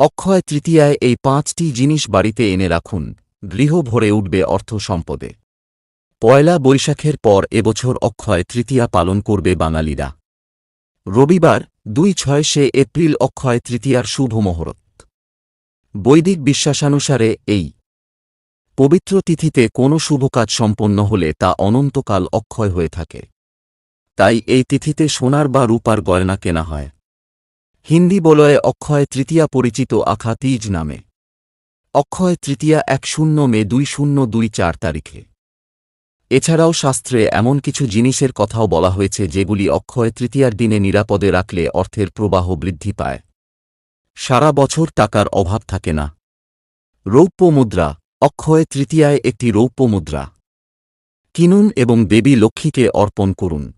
অক্ষয় তৃতীয়ায় এই পাঁচটি জিনিস বাড়িতে এনে রাখুন, গৃহ ভরে উঠবে অর্থ সম্পদে। পয়লা বৈশাখের পর এবছর অক্ষয় তৃতীয়া পালন করবে বাঙালিরা। রবিবার, দুই ছয় সে এপ্রিল অক্ষয় তৃতীয়ার শুভ মুহূর্ত। বৈদিক বিশ্বাসানুসারে এই পবিত্র তিথিতে কোনো শুভ কাজ সম্পন্ন হলে তা অনন্তকাল অক্ষয় হয়ে থাকে। তাই এই তিথিতে সোনার বা রূপার গয়না কেনা হয়। হিন্দি বলয়ে অক্ষয় তৃতীয়া পরিচিত আখা তীজ নামে। অক্ষয় তৃতীয়া এক শূন্য মে দুই শূন্য দুই চার তারিখে। এছাড়াও শাস্ত্রে এমন কিছু জিনিসের কথাও বলা হয়েছে যেগুলি অক্ষয় তৃতীয়ার দিনে নিরাপদে রাখলে অর্থের প্রবাহ বৃদ্ধি পায়। সারা বছর টাকার অভাব থাকে না। রৌপ্য মুদ্রা, অক্ষয় তৃতীয়ায় একটি রৌপ্য মুদ্রা। কিনুন এবং দেবী লক্ষ্মীকে অর্পণ করুন।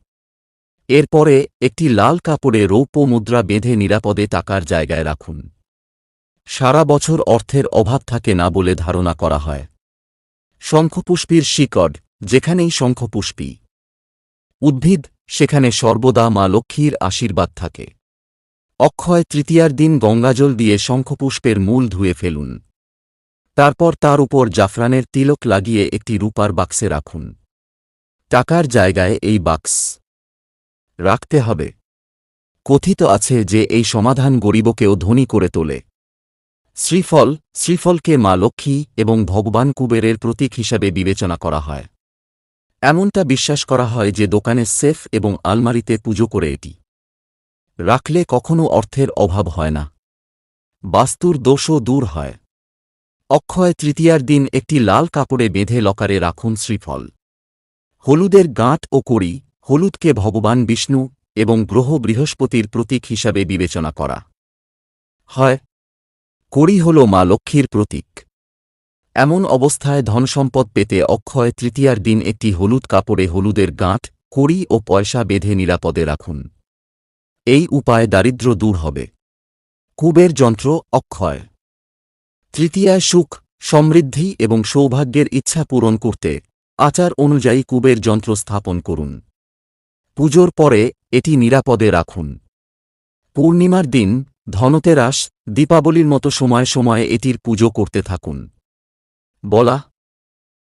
এরপরে একটি লাল কাপড়ে রৌপ্য মুদ্রা বেঁধে নিরাপদে টাকার জায়গায় রাখুন। সারা বছর অর্থের অভাব থাকে না বলে ধারণা করা হয়। শঙ্খপুষ্পীর শিকড়, যেখানেই শঙ্খপুষ্পী উদ্ভিদ, সেখানে সর্বদা মা লক্ষ্মীর আশীর্বাদ থাকে। অক্ষয় তৃতীয়ার দিন গঙ্গাজল দিয়ে শঙ্খপুষ্পের মূল ধুয়ে ফেলুন। তারপর তার উপর জাফরানের তিলক লাগিয়ে একটি রূপার বাক্সে রাখুন। টাকার জায়গায় এই বাক্স। রাখতে হবে। কথিত আছে যে এই সমাধান গরিবকেও ধনী করে তোলে। শ্রীফল, শ্রীফলকে মা লক্ষ্মী এবং ভগবান কুবেরের প্রতীক হিসাবে বিবেচনা করা হয়। এমনটা বিশ্বাস করা হয় যে দোকানে সেফ এবং আলমারিতে পুজো করে এটি। রাখলে কখনও অর্থের অভাব হয় না। বাস্তুর দোষও দূর হয়। অক্ষয় তৃতীয়ার দিন একটি লাল কাপড়ে বেঁধে লকারে রাখুন শ্রীফল। হলুদের গাঁট ও কড়ি হলুদকে ভগবান বিষ্ণু এবং গ্রহ বৃহস্পতির প্রতীক হিসাবে বিবেচনা করা। হয়। কড়ি হল মা লক্ষ্মীর প্রতীক। এমন অবস্থায় ধনসম্পদ পেতে অক্ষয় তৃতীয়ার দিন একটি হলুদ কাপড়ে হলুদের গাঁট, কড়ি ও পয়সা বেঁধে নিরাপদে রাখুন। এই উপায় দারিদ্র দূর হবে। কুবের যন্ত্র অক্ষয়। তৃতীয়ায় সুখ, সমৃদ্ধি এবং সৌভাগ্যের ইচ্ছা পূরণ করতে আচার অনুযায়ী কুবের যন্ত্র স্থাপন করুন। পুজোর পরে এটি নিরাপদে রাখুন। পূর্ণিমার দিন, ধনতেরাস, দীপাবলির মতো সময় সময়ে এটির পুজো করতে থাকুন। বলা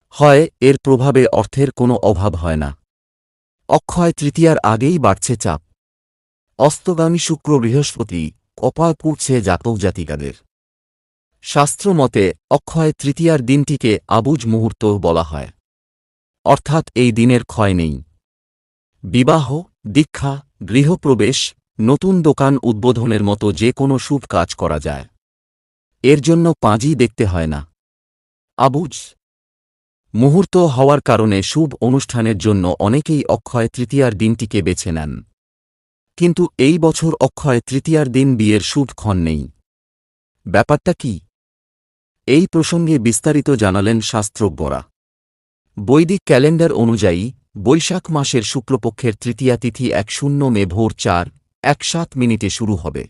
হয়, এর প্রভাবে অর্থের কোনো অভাব হয় না। অক্ষয় তৃতীয়ার আগেই বাড়ছে চাপ। অস্তগামী শুক্র বৃহস্পতি, কপাল পুড়ছে জাতক জাতিকাদের। শাস্ত্রমতে অক্ষয় তৃতীয়ার দিনটিকে আবুজ মুহূর্ত বলা হয়। অর্থাৎ এই দিনের ক্ষয় নেই। বিবাহ, দীক্ষা, গৃহপ্রবেশ, নতুন দোকান উদ্বোধনের মতো যে কোনো শুভ কাজ করা যায়। এর জন্য পাঁজি দেখতে হয় না। আবুজ। মুহূর্ত হওয়ার কারণে শুভ অনুষ্ঠানের জন্য অনেকেই অক্ষয় তৃতীয়ার দিনটিকে বেছে নেন। কিন্তু এই বছর অক্ষয় তৃতীয়ার দিন বিয়ের শুভ ক্ষণ নেই। ব্যাপারটা কি? এই প্রসঙ্গে বিস্তারিত জানালেন শাস্ত্রজ্ঞরা। বৈদিক ক্যালেন্ডার অনুযায়ী বৈশাখ মাসের শুক্লপক্ষের তৃতীয়া তিথি এক শূন্য মে ভোর চার, এক সাত মিনিটে শুরু হবে।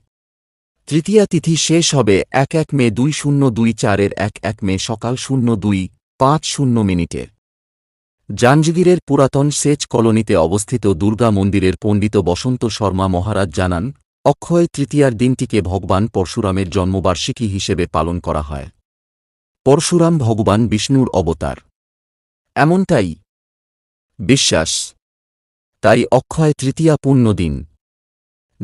তৃতীয়া তিথি শেষ হবে এক এক মে দুই শূন্য দুই চারের এক এক মে সকাল শূন্য দুই, পাঁচ শূন্য মিনিটে। জাঞ্জগিরের পুরাতন সেচ কলোনিতে অবস্থিত দুর্গা মন্দিরের পণ্ডিত বসন্ত শর্মা মহারাজ জানান, অক্ষয় তৃতীয়ার দিনটিকে ভগবান পরশুরামের জন্মবার্ষিকী হিসেবে পালন করা হয়। পরশুরাম ভগবান বিষ্ণুর অবতার। এমনটাই বিশ্বাস। তাই অক্ষয় তৃতীয়া পূর্ণ দিন।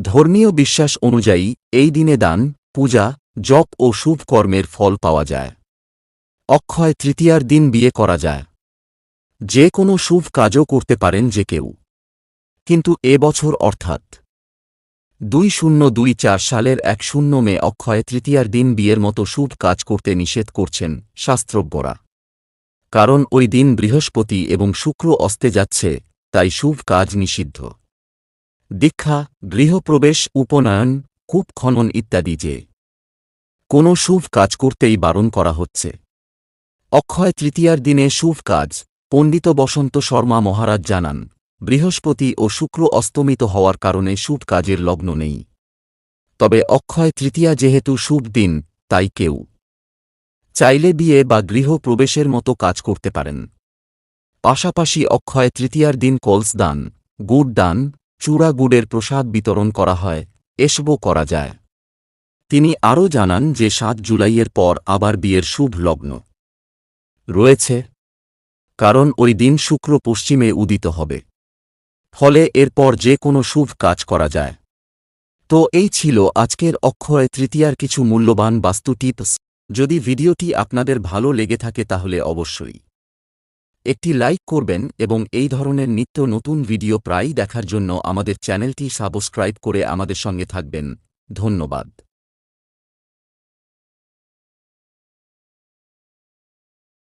ধর্মীয় বিশ্বাস অনুযায়ী এই দিনে দান, পূজা, জপ ও শুভ কর্মের ফল পাওয়া যায়। অক্ষয় তৃতীয়ার দিন বিয়ে করা যায়। যে কোনো শুভ কাজও করতে পারেন যে কেউ। কিন্তু এ বছর অর্থাৎ দুই শূন্য দুই চার সালের এক শূন্য মে অক্ষয় তৃতীয়ার দিন বিয়ের মতো শুভ কাজ করতে নিষেধ করছেন শাস্ত্রজ্ঞরা। কারণ ওই দিন বৃহস্পতি এবং শুক্র অস্তে যাচ্ছে, তাই শুভ কাজ নিষিদ্ধ। দীক্ষা, গৃহপ্রবেশ, উপনয়ন, কূপ খনন ইত্যাদি যে কোনো শুভ কাজ করতেই বারণ করা হচ্ছে। অক্ষয় তৃতীয়ার দিনে শুভ কাজ, পণ্ডিত বসন্ত শর্মা মহারাজ জানান, বৃহস্পতি ও শুক্র অস্তমিত হওয়ার কারণে শুভ কাজের লগ্ন নেই। তবে অক্ষয় তৃতীয়া যেহেতু শুভ দিন, তাই কেউ চাইলে বিয়ে বা গৃহ প্রবেশের মতো কাজ করতে পারেন। পাশাপাশি অক্ষয় তৃতীয়ার দিন কলস দান, গুড় দান, চূড়া গুড়ের প্রসাদ বিতরণ করা হয়, এসবও করা যায়। তিনি আরও জানান যে সাত জুলাইয়ের পর আবার বিয়ের শুভ লগ্ন রয়েছে, কারণ ওই দিন শুক্র পশ্চিমে উদিত হবে। ফলে এরপর যে কোনো শুভ কাজ করা যায়। তো এই ছিল আজকের অক্ষয় তৃতীয়ার কিছু মূল্যবান বাস্তু টিপস। যদি ভিডিওটি আপনাদের ভালো লেগে থাকে তাহলে অবশ্যই একটি লাইক করবেন এবং এই ধরনের নিত্য নতুন ভিডিও প্রায়ই দেখার জন্য আমাদের চ্যানেলটি সাবস্ক্রাইব করে আমাদের সঙ্গে থাকবেন। ধন্যবাদ।